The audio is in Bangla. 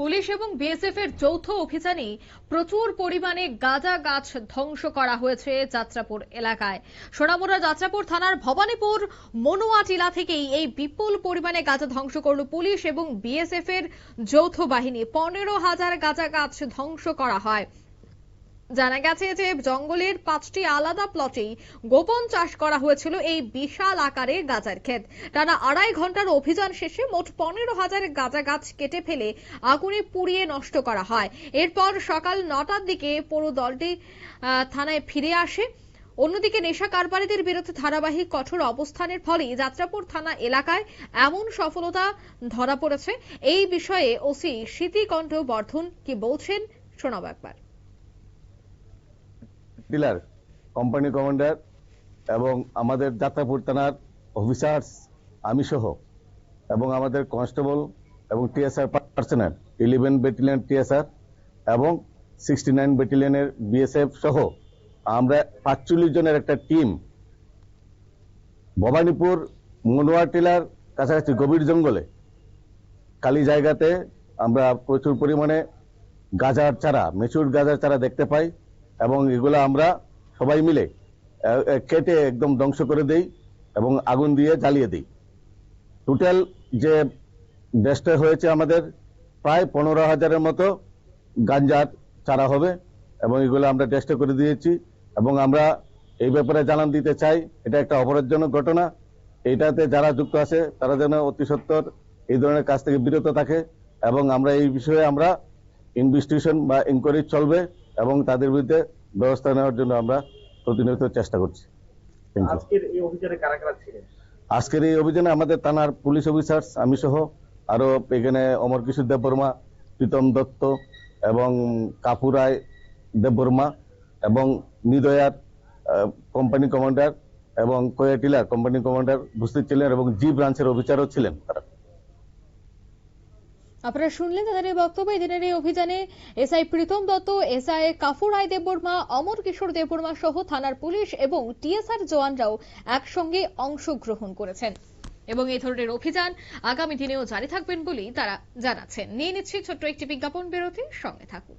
পুলিশ এবং বিএসএফ এর যৌথ অভিযানে প্রচুর পরিমাণে গাঁজা গাছ ধ্বংস করা হয়েছে যাত্রাপুর এলাকায়। সোনামুড়া যাত্রাপুর থানার ভবানীপুর মনুয়া টিলা থেকেই এই বিপুল পরিমাণে গাঁজা ধ্বংস করল পুলিশ এবং বিএসএফ এর যৌথ বাহিনী। পনেরো হাজার গাঁজা গাছ ধ্বংস করা হয়। জানা গেছে যে জঙ্গলের পাঁচটি আলাদা প্লটেই গোপন চাষ করা হয়েছিল এই বিশাল আকারের গাজার ক্ষেত। টানা আড়াই ঘণ্টার অভিযান শেষে মোট পনেরো হাজার গাঁজা গাছ কেটে ফেলে আগুনে পুড়িয়ে নষ্ট করা হয়। এরপর সকাল নটার দিকে পুরো দলটি থানায় ফিরে আসে। অন্যদিকে নেশা কারবারিদের বিরুদ্ধে ধারাবাহিক কঠোর অবস্থানের ফলে যাত্রাপুর থানা এলাকায় এমন সফলতা ধরা পড়েছে। এই বিষয়ে ওসি স্মৃতিকণ্ঠ বর্ধন কি বলছেন শোনাবো একবার। ডিলার কোম্পানি কমান্ডার এবং আমাদের যাত্রাপুর থানার অফিসার্স আমি সহ, এবং আমাদের কনস্টেবল এবং TSR personal eleven battalion TSR এবং সিক্সটি নাইন ব্যাটালিয়নের বিএসএফ সহ, আমরা পাঁচচল্লিশ জনের একটা টিম ভবানীপুর মনোয়ার টিলার কাছাকাছি গভীর জঙ্গলে। খালি জায়গাতে আমরা প্রচুর পরিমাণে গাজার চারা, মেচুর গাজার চারা দেখতে পাই। এবং এগুলো আমরা সবাই মিলে কেটে একদম ধ্বংস করে দেই এবং আগুন দিয়ে জ্বালিয়ে দিই। টোটাল যে ডেস্টে হয়েছে আমাদের, প্রায় পনেরো হাজারের মতো গাঞ্জার চারা হবে এবং এগুলো আমরা টেস্টে করে দিয়েছি এবং আমরা এই ব্যাপারে জানান দিতে চাই, এটা একটা অপরাধজনক ঘটনা। এটাতে যারা যুক্ত আছে, তারা যেন অতি সত্বর এই ধরনের কাজ থেকে বিরত থাকে এবং আমরা এই বিষয়ে আমরা ইনভেস্টিগেশন বা ইনকোয়ারি চলবে। এবং তাদের বিরুদ্ধে ব্যবস্থা নেওয়ার জন্য আমরা প্রতিনিয়ত চেষ্টা করছি। আজকের এই অভিযানে আমাদের থানার পুলিশ অফিসার্স আমি সহ আরও এখানে অমর কিশোর দেববর্মা প্রীতম দত্ত এবং কাপুরায় দেববর্মা এবং নিদয়ার কোম্পানি কমান্ডার এবং কোয়াটিলার কোম্পানি কমান্ডার উপস্থিত ছিলেন এবং জি ব্রাঞ্চের অফিসারও ছিলেন তারা। আপনারা শুনলেন তাদের এই বক্তব্য। এদিনের এই অভিযানে এসআই প্রীতম দত্ত, এসআই কাফুর রায় দেববর্মা, অমর কিশোর দেববর্মা সহ থানার পুলিশ এবং টিএসআর জওয়ানরাও একসঙ্গে অংশগ্রহণ করেছেন। এবং এই ধরনের অভিযান আগামী দিনেও জারি থাকবেন বলেই তারা জানাচ্ছেন। নিয়ে নিচ্ছি ছোট্ট একটি বিজ্ঞাপন বিরতি সঙ্গে থাকুন।